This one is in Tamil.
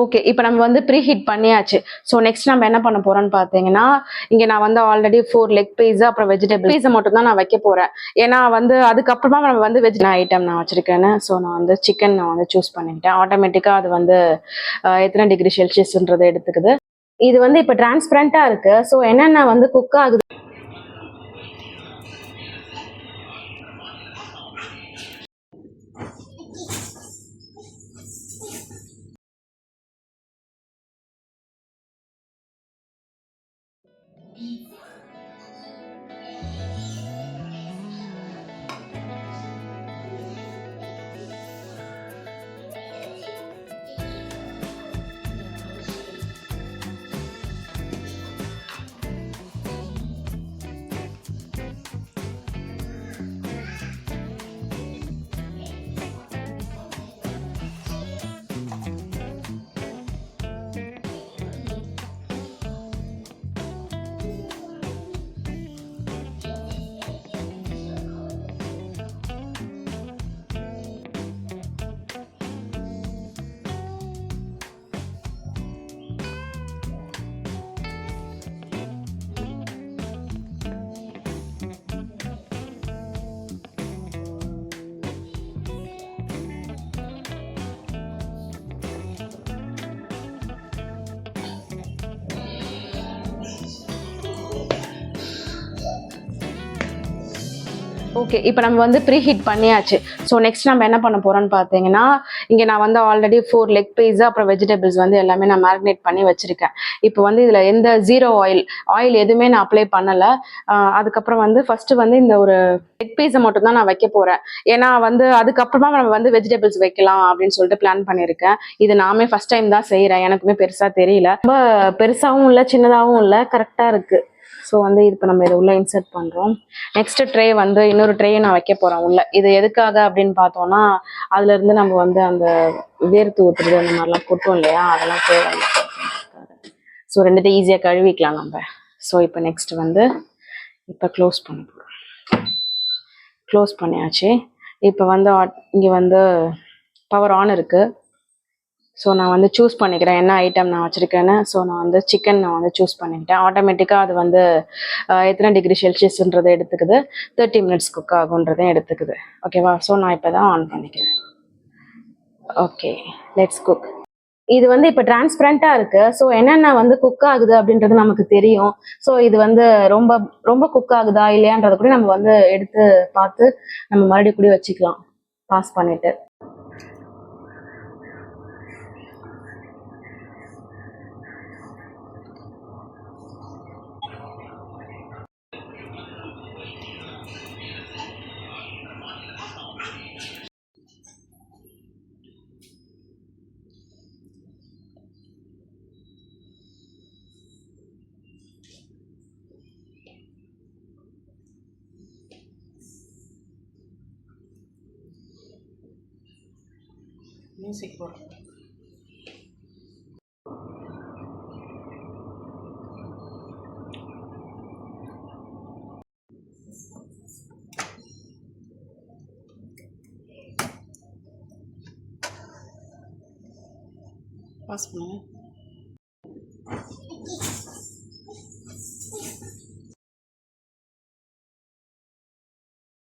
ஓகே இப்போ நம்ம வந்து ப்ரீ ஹீட் பண்ணியாச்சு. ஸோ நெக்ஸ்ட் நம்ம என்ன பண்ண போறோம்னு பார்த்தீங்கன்னா இங்கே நான் வந்து ஆல்ரெடி ஃபோர் லெக் பீஸா அப்புறம் வெஜிடபிள் பீஸை மட்டும் தான் நான் வைக்க போறேன். ஏன்னா வந்து அதுக்கப்புறமா நம்ம வந்து வெஜ் ஐட்டம் நான் வச்சிருக்கேன்னு ஸோ நான் வந்து சிக்கன் நான் வந்து சூஸ் பண்ணிக்கிட்டேன். ஆட்டோமேட்டிக்காக அது வந்து எத்தனை டிகிரி செல்சியஸ்ன்றதை எடுத்துக்குது. இது வந்து இப்போ டிரான்ஸ்பரண்ட்டாக இருக்கு. ஸோ என்னென்ன வந்து குக் ஆகுது? 一。ஓகே இப்போ நம்ம வந்து ப்ரீ ஹீட் பண்ணியாச்சு. ஸோ நெக்ஸ்ட் நம்ம என்ன பண்ண போறோம்னு பார்த்தீங்கன்னா இங்கே நான் வந்து ஆல்ரெடி ஃபோர் லெக் பீஸா அப்புறம் வெஜிடபிள்ஸ் வந்து எல்லாமே நான் மேரினேட் பண்ணி வச்சிருக்கேன். இப்போ வந்து இதில் எந்த ஜீரோ ஆயில் ஆயில் எதுவுமே நான் அப்ளை பண்ணலை. அதுக்கப்புறம் வந்து ஃபர்ஸ்ட் வந்து இந்த ஒரு லெக் பீஸை மட்டும் தான் நான் வைக்க போறேன். ஏன்னா வந்து அதுக்கப்புறமா நம்ம வந்து வெஜிடபிள்ஸ் வைக்கலாம் அப்படின்னு சொல்லிட்டு பிளான் பண்ணியிருக்கேன். இது நாமே ஃபர்ஸ்ட் டைம் தான் செய்கிறேன் எனக்குமே பெருசாக தெரியல. ரொம்ப பெருசாகவும் இல்லை சின்னதாகவும் இல்லை கரெக்டாக இருக்குது ஸோ வந்து இப்போ நம்ம இதை உள்ளே இன்சர்ட் பண்ணுறோம் நெக்ஸ்ட் ட்ரே வந்து இன்னொரு ட்ரேயை நான் வைக்க போகிறேன் உள்ளே. இது எதுக்காக அப்படின்னு பார்த்தோம்னா அதுலேருந்து நம்ம வந்து அந்த வேர்த்து ஊத்துறது அந்த மாதிரிலாம் கொட்டும் இல்லையா? அதெல்லாம் தேவை ஸோ ரெண்டுத்தையும் ஈஸியாக கழுவிக்கலாம் நம்ம. ஸோ இப்போ நெக்ஸ்ட் வந்து இப்போ க்ளோஸ் பண்ண போகிறோம் க்ளோஸ் பண்ணியாச்சு. இப்போ வந்து இங்கே வந்து பவர் ஆன் இருக்குது ஸோ நான் வந்து சூஸ் பண்ணிக்கிறேன் என்ன ஐட்டம் நான் வச்சுருக்கேன்னு. ஸோ நான் வந்து சிக்கன் நான் வந்து சூஸ் பண்ணிக்கிட்டேன் ஆட்டோமேட்டிக்காக அது வந்து எத்தனை டிகிரி செல்சியஸ்ன்றதை எடுத்துக்குது. தேர்ட்டி மினிட்ஸ் குக் ஆகுன்றதையும் எடுத்துக்குது. ஓகேவா ஸோ நான் இப்போ தான் ஆன் பண்ணிக்கிறேன். ஓகே லெட்ஸ் குக் இது வந்து இப்போ டிரான்ஸ்பரண்ட்டாக இருக்குது ஸோ என்னென்ன வந்து குக் ஆகுது அப்படின்றது நமக்கு தெரியும். ஸோ இது வந்து ரொம்ப ரொம்ப குக் ஆகுதா இல்லையான்றத கூட நம்ம வந்து எடுத்து பார்த்து நம்ம மறுபடியும் கூட வச்சுக்கலாம். பாஸ் பண்ணிவிட்டு Nem sei qual. Passo, né?